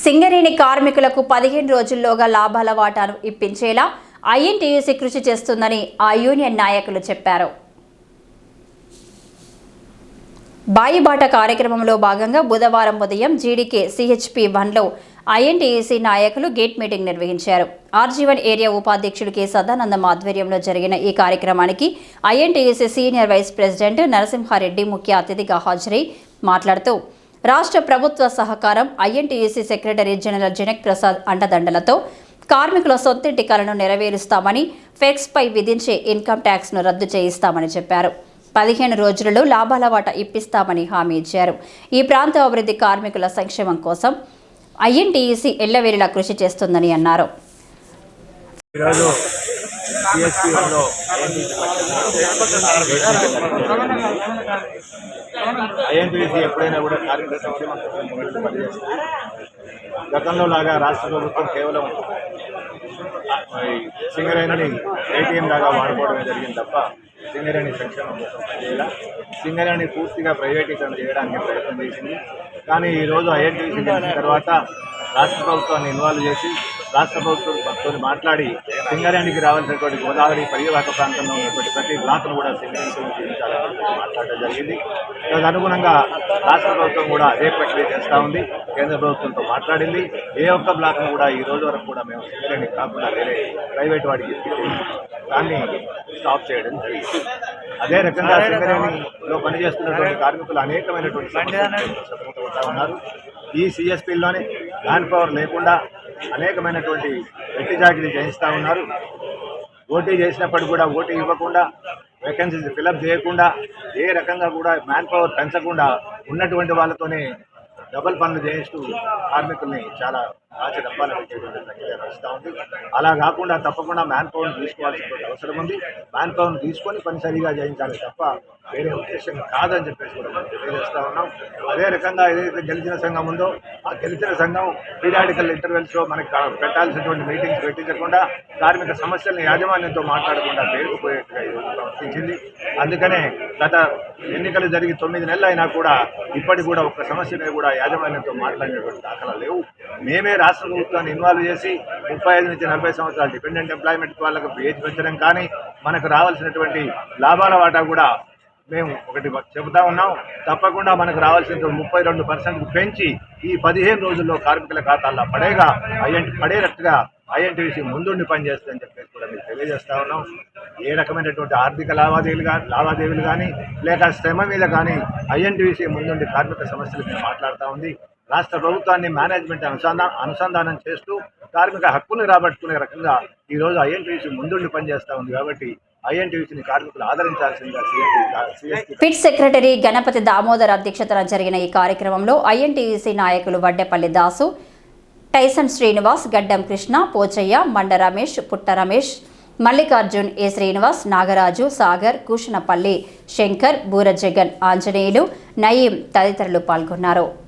సింగరేణి కార్మికులకు పదిహేను రోజుల్లోగా లాభాల వాటాను ఇప్పించేలా ఐఎన్టీయూసీ కృషి చేస్తుందని ఆ యూనియన్ నాయకులు చెప్పారు. బాయిబాట కార్యక్రమంలో భాగంగా బుధవారం ఉదయం జీడీకే సిహెచ్పి వన్లో ఐఎన్టీయూసీ నాయకులు గేట్ మీటింగ్ నిర్వహించారు. ఆర్జీవన్ ఏరియా ఉపాధ్యక్షుడు కె సదానందం ఆధ్వర్యంలో జరిగిన ఈ కార్యక్రమానికి INTUC senior vice president Narasimha Reddy ముఖ్య అతిథిగా హాజరై మాట్లాడుతూ రాష్ట్ర ప్రభుత్వ సహకారం INTUC secretary general Janak Prasad అండదండలతో కార్మికుల సొంతింటి కలను నెరవేరుస్తామని ఫెక్స్పై విధించే ఇన్కమ్ ట్యాక్స్ను రద్దు చేయిస్తామని చెప్పారు. పదిహేను రోజులలో లాభాల వాటా ఇప్పిస్తామని హామీ ఇచ్చారు. ఈ ప్రాంత అభివృద్ధి కార్మికుల సంక్షేమం కోసం ఐఎన్టీయూసీ ఎల్లవేళలా కృషి చేస్తుందని అన్నారు. ఈరోజు సిఎస్పిలో ఐఎన్టీసీ ఎప్పుడైనా కూడా కార్మిక పనిచేస్తుంది గతంలో లాగా రాష్ట్ర ప్రభుత్వం కేవలం సింగరేణిని ఏటీఎం లాగా వాడుకోవడమే జరిగింది తప్ప సింగరేణి సంక్షేమం కోసం సింగరేణి పూర్తిగా ప్రైవేటీకరణ చేయడానికి ప్రయత్నం చేసింది. కానీ ఈరోజు ఐఎన్టీసీ తర్వాత రాష్ట్ర ప్రభుత్వాన్ని ఇన్వాల్వ్ చేసి రాష్ట్ర ప్రభుత్వంతో మాట్లాడి సింగరేణికి రావాల్సినటువంటి గోదావరి పరివాహక ప్రాంతంలో ఉన్నటువంటి ప్రతి బ్లాక్ను కూడా సింగరేణితో చేయించాలని చెప్పి మాట్లాడడం జరిగింది. తదనుగుణంగా రాష్ట్ర ప్రభుత్వం కూడా అదే ప్రక్రియ చేస్తూ ఉంది. కేంద్ర ప్రభుత్వంతో మాట్లాడింది. ఏ ఒక్క బ్లాక్ను కూడా ఈ రోజు వరకు కూడా మేము సింగరేణి కాకుండా వేరే ప్రైవేట్ వాడికి దాన్ని స్టాప్ చేయడం జరిగింది. అదే రకంగా సింగరేణిలో పనిచేస్తున్నటువంటి కార్మికులు అనేకమైనటువంటి సమస్యలు సతమతమవుతా ఉన్నారు ఈ సిఎస్పిల్లోనే మ్యాన్ పవర్ లేకుండా అనేకమైనటువంటి వెట్టి చేయిస్తూ ఉన్నారు. ఓటీ చేసినప్పుడు కూడా ఓటీ ఇవ్వకుండా వేకెన్సీస్ ఫిలప్ చేయకుండా ఏ రకంగా కూడా మ్యాన్ పవర్ పెంచకుండా ఉన్నటువంటి వాళ్ళతోనే డబల్ పనులు చేయిస్తూ కార్మికుల్ని చాలా రాచి డబ్బాలు పెట్టేటువంటి ప్రక్రియ నడుస్తూ ఉంది. అలా కాకుండా తప్పకుండా మ్యాన్ పవర్ని తీసుకోవాల్సినటువంటి అవసరం ఉంది. మ్యాన్ పవర్ని తీసుకొని పని సరిగా చేయించాలి తప్ప వేరే ఉద్దేశం కాదని చెప్పేసి కూడా మనం తెలియజేస్తూ ఉన్నాం. అదే రకంగా ఏదైతే గెలిచిన సంఘం ఉందో ఆ గెలిచిన సంఘం పీరియాడికల్ ఇంటర్వెల్స్లో మనకి పెట్టాల్సినటువంటి మీటింగ్స్ పెట్టించకుండా కార్మిక సమస్యలను యాజమాన్యంతో మాట్లాడకుండా పేరుకుపోయేట్టుగా ప్రవర్తించింది. అందుకనే గత ఎన్నికలు జరిగి తొమ్మిది నెలలు అయినా కూడా ఇప్పటికి కూడా ఒక్క సమస్య మీద కూడా యాజమాన్యంతో మాట్లాడినటువంటి దాఖలా లేవు. మేమే రాష్ట్ర ప్రభుత్వాన్ని ఇన్వాల్వ్ చేసి ముప్పై ఐదు నుంచి నలభై సంవత్సరాలు డిపెండెంట్ ఎంప్లాయ్మెంట్ వాళ్ళకు ఏజ్ పెంచడం కానీ మనకు రావాల్సినటువంటి లాభాల వాటా కూడా మేము ఒకటి చెబుతా ఉన్నాం. తప్పకుండా మనకు రావాల్సిన ముప్పై రెండు పర్సెంట్ పెంచి ఈ పదిహేను రోజుల్లో కార్మికుల ఖాతాల్లో పడేగా ఐఎన్ పడేటట్టుగా ఐఎన్టీసీ ముందుండి పనిచేస్తుందని చెప్పేసి కూడా మీకు తెలియజేస్తా ఉన్నాం. ఏ రకమైనటువంటి ఆర్థిక లావాదేవీలు కానీ లావాదేవీలు కానీ లేక శ్రమ మీద కానీ ఐఎన్టీసీ ముందుండి కార్మిక సమస్యల మీద మాట్లాడుతూ ఉంది. రాష్ట్ర ప్రభుత్వాన్ని మేనేజ్మెంట్ అనుసంధా అనుసంధానం చేస్తూ కార్మిక హక్కును రాబట్టుకునే రకంగా ఈరోజు ఐఎన్టీసీ ముందుండి పనిచేస్తూ ఉంది కాబట్టి కార్మికులు పిట్ సెక్రటరీ గణపతి దామోదర్ అధ్యక్షతన జరిగిన ఈ కార్యక్రమంలో ఐఎన్టీయూసీ నాయకులు వడ్డెపల్లి దాసు టైసన్ శ్రీనివాస్ గడ్డం కృష్ణ పోచయ్య మండ రమేష్ పుట్ట రమేష్ మల్లికార్జున్ ఏ. శ్రీనివాస్ నాగరాజు సాగర్ కూషనపల్లి శంకర్ బూర జగన్ ఆంజనేయులు నయీం తదితరులు పాల్గొన్నారు.